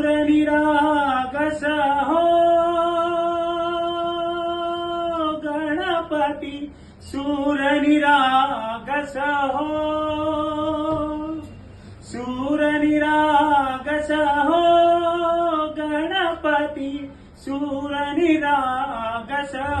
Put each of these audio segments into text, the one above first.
सूरनिरागसो गणपति सूरनिरागसो सुर निरागसः गणपति सुर निरागसः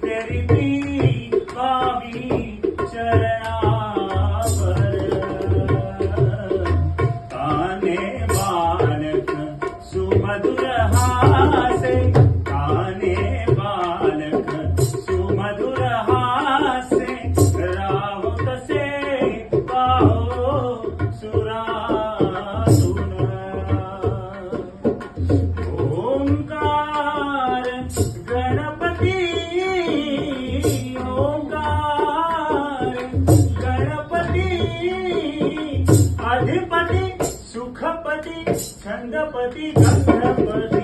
Periperi గంగపతి గంగపతి